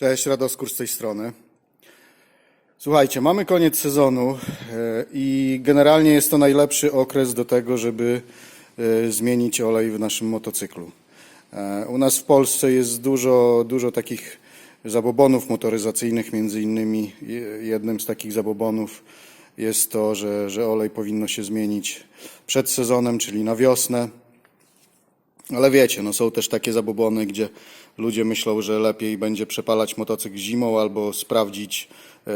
Cześć, Radoskur z tej strony. Słuchajcie, mamy koniec sezonu e, i generalnie jest to najlepszy okres do tego, żeby e, zmienić olej w naszym motocyklu. E, U nas w Polsce jest dużo, dużo takich zabobonów motoryzacyjnych, między innymi je- jednym z takich zabobonów jest to, że, że olej powinno się zmienić przed sezonem, czyli na wiosnę. Ale wiecie, no są też takie zabobony, gdzie ludzie myślą, że lepiej będzie przepalać motocykl zimą albo sprawdzić e,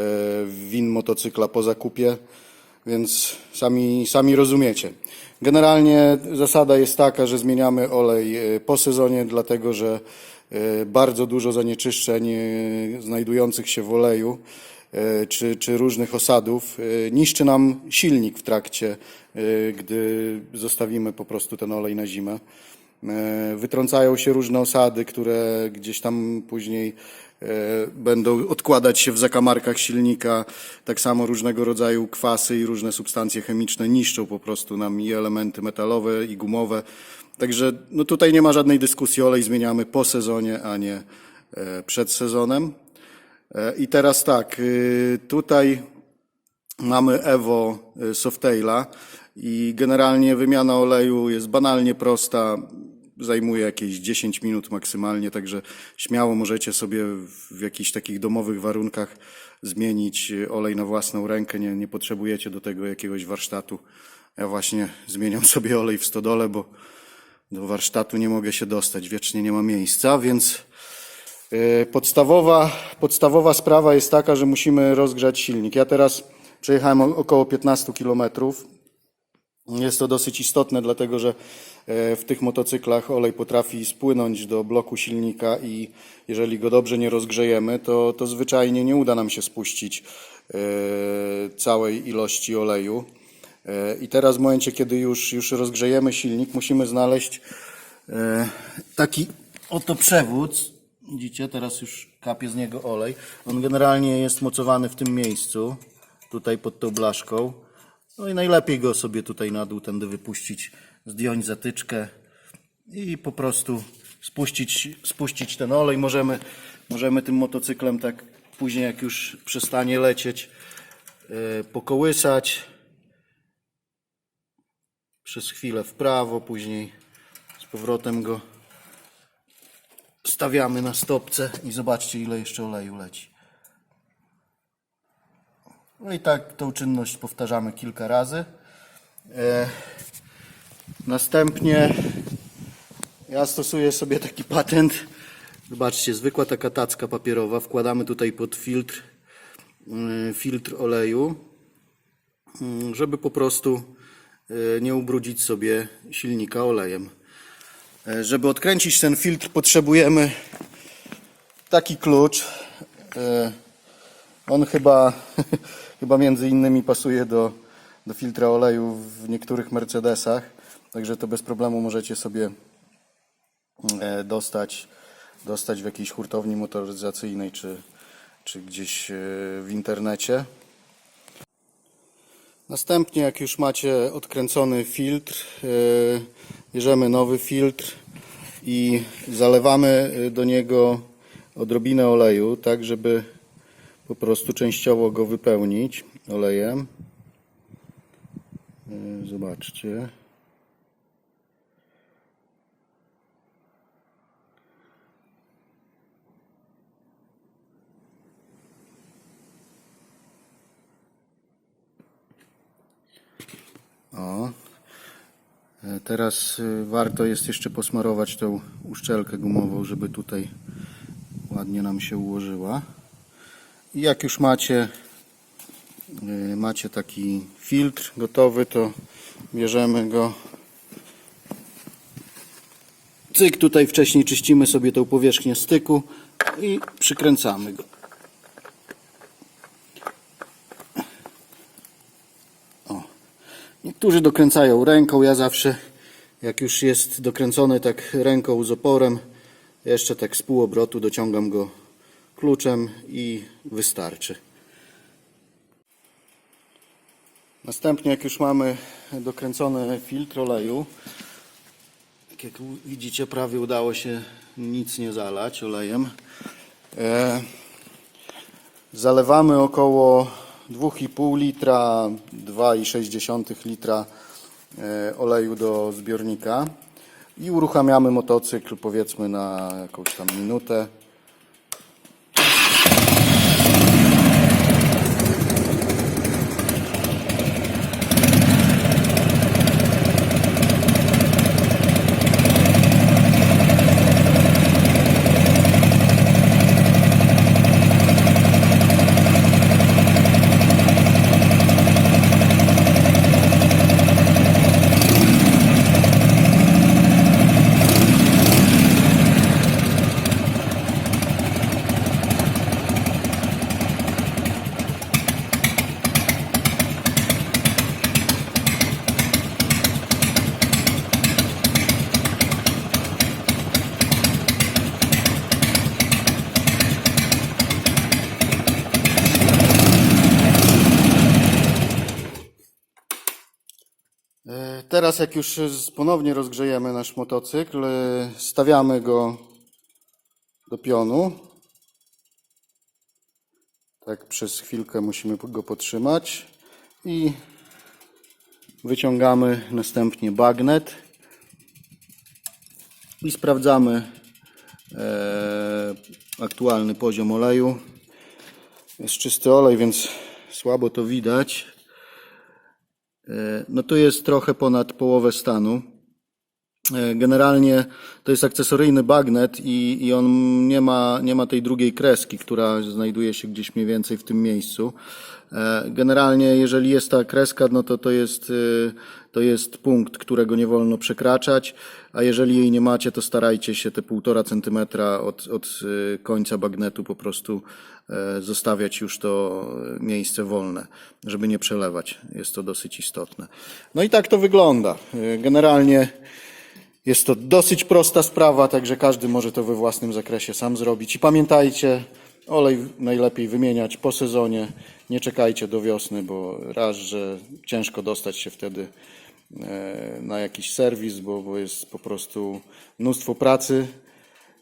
win motocykla po zakupie, więc sami, sami rozumiecie. Generalnie zasada jest taka, że zmieniamy olej e, po sezonie, dlatego że e, bardzo dużo zanieczyszczeń znajdujących się w oleju czy, czy różnych osadów niszczy nam silnik w trakcie, gdy zostawimy po prostu ten olej na zimę. E, Wytrącają się różne osady, które gdzieś tam później e, będą odkładać się w zakamarkach silnika. Tak samo różnego rodzaju kwasy i różne substancje chemiczne niszczą po prostu nam i elementy metalowe i gumowe. Także no tutaj nie ma żadnej dyskusji, olej zmieniamy po sezonie, a nie e, przed sezonem. I teraz tak, y, tutaj Mamy Evo y, Softaila i generalnie wymiana oleju jest banalnie prosta. Zajmuje jakieś 10 minut maksymalnie, także śmiało możecie sobie w jakichś takich domowych warunkach zmienić olej na własną rękę. Nie, nie potrzebujecie do tego jakiegoś warsztatu. Ja właśnie zmieniam sobie olej w stodole, bo do warsztatu nie mogę się dostać, wiecznie nie ma miejsca, więc E, Podstawowa, podstawowa sprawa jest taka, że musimy rozgrzać silnik. Ja teraz przejechałem około 15 kilometrów. Jest to dosyć istotne, dlatego że e, w tych motocyklach olej potrafi spłynąć do bloku silnika i jeżeli go dobrze nie rozgrzejemy, to, to zwyczajnie nie uda nam się spuścić e, całej ilości oleju. E, I teraz w momencie, kiedy już, już rozgrzejemy silnik, musimy znaleźć taki oto przewód. Widzicie, teraz już kapie z niego olej. On generalnie jest mocowany w tym miejscu, tutaj pod tą blaszką. No i najlepiej go sobie tutaj na dół tędy wypuścić, zdjąć zatyczkę i po prostu spuścić, spuścić ten olej. Możemy, możemy tym motocyklem tak później jak już przestanie lecieć, yy, pokołysać przez chwilę w prawo, później z powrotem go stawiamy na stopce i zobaczcie ile jeszcze oleju leci. No i tak tą czynność powtarzamy kilka razy. E, następnie ja stosuję sobie taki patent. Zobaczcie, zwykła taka tacka papierowa. Wkładamy tutaj pod filtr, y, filtr oleju, y, żeby po prostu y, nie ubrudzić sobie silnika olejem. E, Żeby odkręcić ten filtr potrzebujemy taki klucz. E, On chyba, chyba między innymi pasuje do, do filtra oleju w niektórych Mercedesach. Także to bez problemu możecie sobie e, dostać, dostać w jakiejś hurtowni motoryzacyjnej czy, czy gdzieś e, w internecie. Następnie, jak już macie odkręcony filtr, e, bierzemy nowy filtr i zalewamy do niego odrobinę oleju, tak żeby po prostu częściowo go wypełnić olejem. E, Zobaczcie. O. E, Teraz y, warto jest jeszcze posmarować tą uszczelkę gumową, żeby tutaj ładnie nam się ułożyła. Jak już macie, y, macie taki filtr gotowy, to bierzemy go. Cyk, tutaj wcześniej czyścimy sobie tą powierzchnię styku i przykręcamy go. Niektórzy dokręcają ręką, ja zawsze jak już jest dokręcony tak ręką z oporem, jeszcze tak z pół obrotu dociągam go kluczem i wystarczy. Następnie jak już mamy dokręcony filtr oleju, tak jak widzicie prawie udało się nic nie zalać olejem, E, Zalewamy około 2,5 litra, 2,6 litra e, oleju do zbiornika i uruchamiamy motocykl powiedzmy na jakąś tam minutę. Teraz jak już ponownie rozgrzejemy nasz motocykl, e, stawiamy go do pionu. Tak przez chwilkę musimy go potrzymać i wyciągamy następnie bagnet i sprawdzamy e, aktualny poziom oleju. Jest czysty olej, więc słabo to widać. No to jest trochę ponad połowę stanu. E, Generalnie to jest akcesoryjny bagnet i, i on nie ma, nie ma tej drugiej kreski, która znajduje się gdzieś mniej więcej w tym miejscu. E, Generalnie jeżeli jest ta kreska, no to to jest, to jest punkt, którego nie wolno przekraczać, a jeżeli jej nie macie, to starajcie się te półtora centymetra od, od y, końca bagnetu po prostu e, zostawiać już to miejsce wolne, żeby nie przelewać. Jest to dosyć istotne. No i tak to wygląda. E, Generalnie jest to dosyć prosta sprawa, także każdy może to we własnym zakresie sam zrobić. I pamiętajcie, olej najlepiej wymieniać po sezonie. Nie czekajcie do wiosny, bo raz, że ciężko dostać się wtedy e, na jakiś serwis, bo, bo jest po prostu mnóstwo pracy.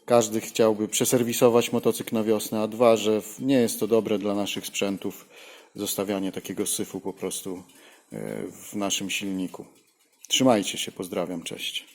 Każdy chciałby przeserwisować motocykl na wiosnę, a dwa, że nie jest to dobre dla naszych sprzętów zostawianie takiego syfu po prostu e, w naszym silniku. Trzymajcie się, pozdrawiam, cześć.